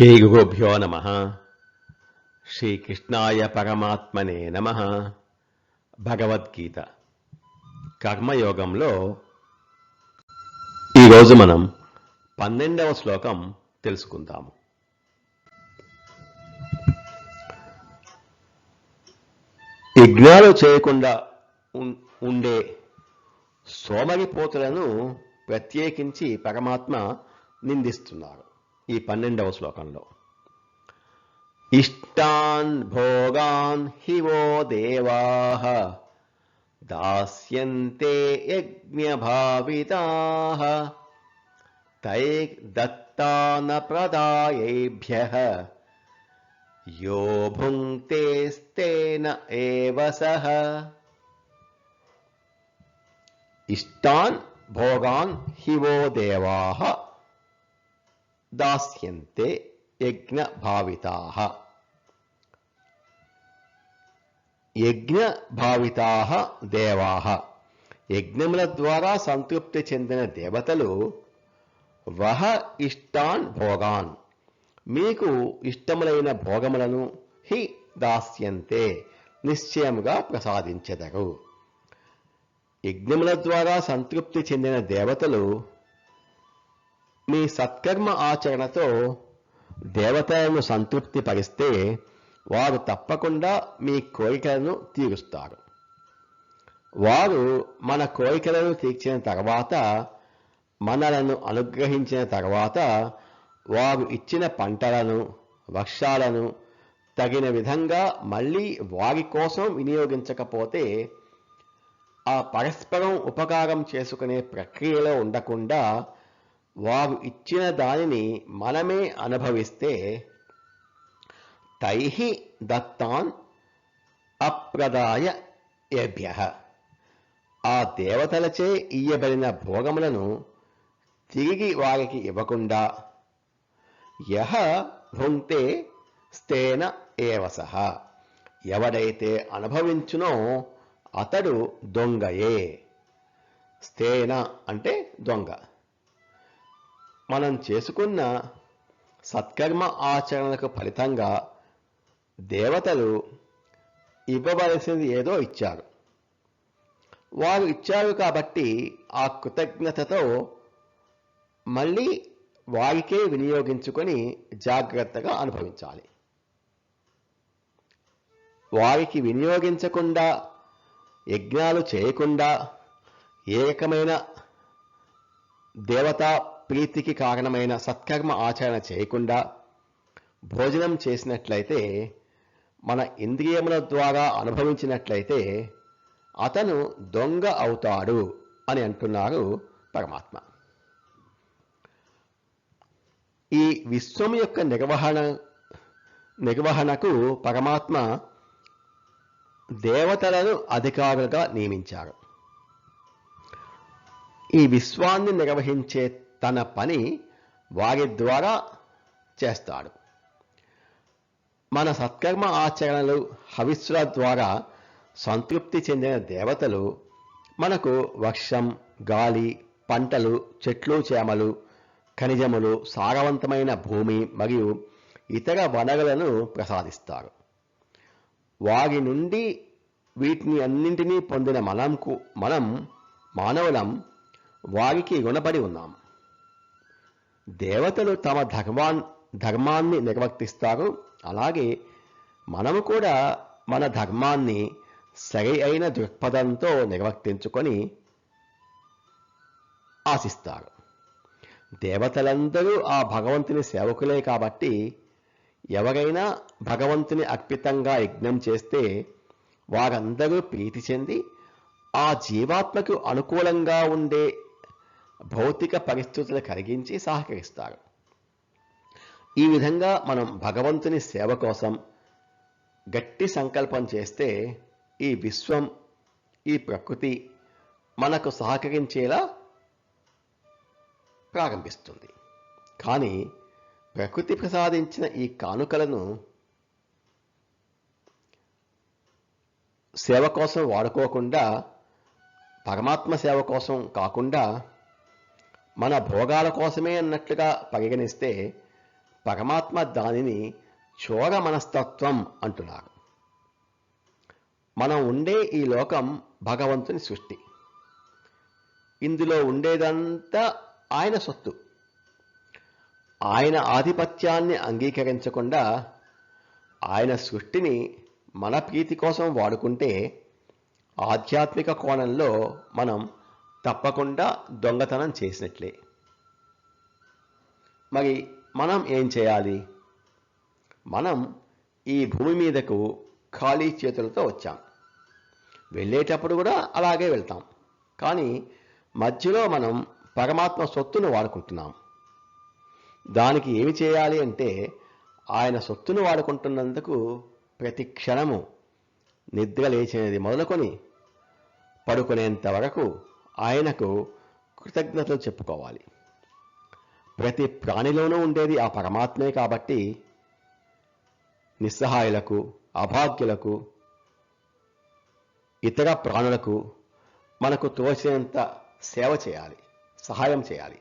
శ్రీ గురుభ్యో నమ. శ్రీకృష్ణాయ పరమాత్మనే నమ. భగవద్గీత. కర్మయోగంలో ఈరోజు మనం పన్నెండవ శ్లోకం తెలుసుకుందాము. యజ్ఞాలు చేయకుండా ఉండే సోమరిపోతులను ప్రత్యేకించి పరమాత్మ నిందిస్తున్నారు. ఈ పన్నెండవ శ్లోకంలో. ఇష్టాన్ భోగాన్ హివో దేవా దాస్యంతే యజ్ఞభావితా తై దత్తాన ప్రదాయేభ్య యో భుంక్తేస్తేన ఏవ సహ ఇష్టాన్ భోగాన్ హివో దేవాహ దాస్యంతే యజ్ఞ భావితా యజ్ఞ భావితా దేవా. యజ్ఞముల ద్వారా సంతృప్తి చెందిన దేవతలు వహ ఇష్టాన్ భోగాన్. మీకు ఇష్టములైన భోగములను హి దాస్యంతే నిశ్చయముగా ప్రసాదించెదరు యజ్ఞముల ద్వారా సంతృప్తి చెందిన దేవతలు మీ సత్కర్మ ఆచరణతో దేవతలను సంతృప్తి పరిస్తే వారు తప్పకుండా మీ కోరికలను తీరుస్తారు. వారు మన కోరికలను తీర్చిన తర్వాత మనలను అనుగ్రహించిన తర్వాత వారు ఇచ్చిన పంటలను వర్షాలను తగిన విధంగా మళ్ళీ వారి కోసం వినియోగించకపోతే ఆ పరస్పరం ఉపకారం చేసుకునే ప్రక్రియలో ఉండకుండా వారు ఇచ్చిన దానిని మనమే అనుభవిస్తే తైహి దత్తాన్ అప్రదాయ ఏభ్య. ఆ దేవతలచే ఇయ్యబడిన భోగములను తిరిగి వారికి ఇవ్వకుండా యహ భుంక్తే స్థేన ఏవస ఎవడైతే అనుభవించునో అతడు దొంగయే. స్థేన అంటే దొంగ. మనం చేసుకున్న సత్కర్మ ఆచరణలకు ఫలితంగా దేవతలు ఇవ్వవలసింది ఏదో ఇచ్చారు. వారు ఇచ్చారు కాబట్టి ఆ కృతజ్ఞతతో మళ్ళీ వారికే వినియోగించుకొని జాగ్రత్తగా అనుభవించాలి. వారికి వినియోగించకుండా యజ్ఞాలు చేయకుండా ఏ రకమైన దేవతా ప్రీతికి కారణమైన సత్కర్మ ఆచరణ చేయకుండా భోజనం చేసినట్లయితే మన ఇంద్రియముల ద్వారా అనుభవించినట్లయితే అతను దొంగ అవుతాడు అని అంటున్నారు పరమాత్మ. ఈ విశ్వం యొక్క నిర్వహణ నిర్వహణకు పరమాత్మ దేవతలను అధికారులుగా నియమించారు. ఈ విశ్వాన్ని నిర్వహించే తన పని వారి ద్వారా చేస్తాడు. మన సత్కర్మ ఆచరణలు హవిస్సుల ద్వారా సంతృప్తి చెందిన దేవతలు మనకు వర్షం గాలి పంటలు చెట్లు చేమలు ఖనిజములు సారవంతమైన భూమి మరియు ఇతర వనరులను ప్రసాదిస్తారు. వారి నుండి వీటిని అన్నింటినీ పొందిన మనంకు మనం మానవులం వారికి రుణపడి ఉన్నాం. దేవతలు తమ ధర్మాన్ ధర్మాన్ని నిర్వర్తిస్తారు. అలాగే మనము కూడా మన ధర్మాన్ని సరి అయిన దృక్పథంతో నిర్వర్తించుకొని ఆశిస్తారు. దేవతలందరూ ఆ భగవంతుని సేవకులే కాబట్టి ఎవరైనా భగవంతుని అర్పితంగా యజ్ఞం చేస్తే వారందరూ ప్రీతి చెంది ఆ జీవాత్మకు అనుకూలంగా ఉండే భౌతిక పరిస్థితులు కలిగించి సహకరిస్తారు. ఈ విధంగా మనం భగవంతుని సేవ కోసం గట్టి సంకల్పం చేస్తే ఈ విశ్వం ఈ ప్రకృతి మనకు సహకరించేలా ప్రారంభిస్తుంది. కానీ ప్రకృతి ప్రసాదించిన ఈ కానుకలను సేవ కోసం వాడుకోకుండా పరమాత్మ సేవ కోసం కాకుండా మన భోగాల కోసమే అన్నట్లుగా పరిగణిస్తే పరమాత్మ దానిని చోర మనస్తత్వం అంటున్నారు. మనం ఉండే ఈ లోకం భగవంతుని సృష్టి. ఇందులో ఉండేదంతా ఆయన సొత్తు. ఆయన ఆధిపత్యాన్ని అంగీకరించకుండా ఆయన సృష్టిని మన ప్రీతి కోసం వాడుకుంటే ఆధ్యాత్మిక కోణంలో మనం తప్పకుండా దొంగతనం చేసినట్లే. మరి మనం ఏం చేయాలి? మనం ఈ భూమి మీదకు ఖాళీ చేతులతో వచ్చాం. వెళ్ళేటప్పుడు కూడా అలాగే వెళ్తాం. కానీ మధ్యలో మనం పరమాత్మ సొత్తును వాడుకుంటున్నాం. దానికి ఏమి చేయాలి అంటే ఆయన సొత్తును వాడుకుంటున్నందుకు ప్రతి క్షణము నిద్ర లేచినది మొదలుకొని పడుకునేంత వరకు ఆయనకు కృతజ్ఞతలు చెప్పుకోవాలి. ప్రతి ప్రాణిలోనూ ఉండేది ఆ పరమాత్మే కాబట్టి నిస్సహాయులకు అభాగ్యులకు ఇతర ప్రాణులకు మనకు తోచినంత సేవ చేయాలి సహాయం చేయాలి.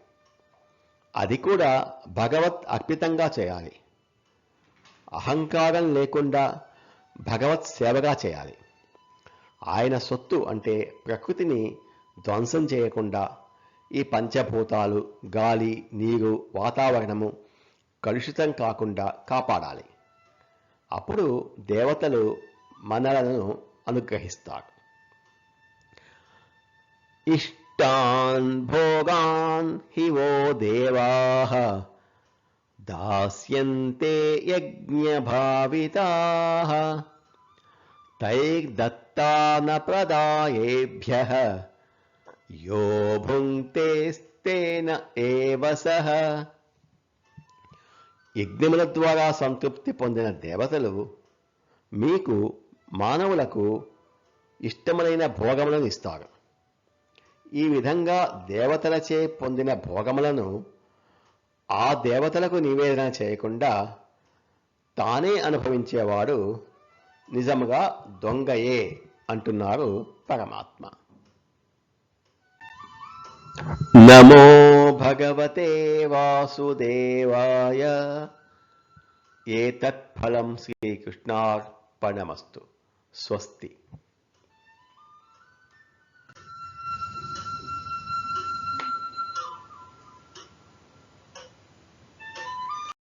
అది కూడా భగవత్ అర్పితంగా చేయాలి. అహంకారం లేకుండా భగవత్ సేవగా చేయాలి. ఆయన సొత్తు అంటే ప్రకృతిని ధ్వంసం చేయకుండా ఈ పంచభూతాలు గాలి నీరు వాతావరణము కలుషితం కాకుండా కాపాడాలి. అప్పుడు దేవతలు మనలను అనుగ్రహిస్తారు. ఇష్టాన్ భోగాన్ హివో దేవా దాస్యంతే యజ్ఞభావితా తైర్దత్తాన ప్రదాయేభ్య యో భుంక్తేస్తేన ఏవ సహ. యజ్ఞముల ద్వారా సంతృప్తి పొందిన దేవతలు మీకు మానవులకు ఇష్టములైన భోగములను ఇస్తారు. ఈ విధంగా దేవతలచే పొందిన భోగములను ఆ దేవతలకు నివేదన చేయకుండా తానే అనుభవించేవాడు నిజముగా దొంగయే అంటున్నారు పరమాత్మ. നമോ ഭഗവതേ വാസുദേവായ. ഏതത് ഫലം ശ്രീകൃഷ്ണാർപ്പണമസ്തു. സ്വസ്തി.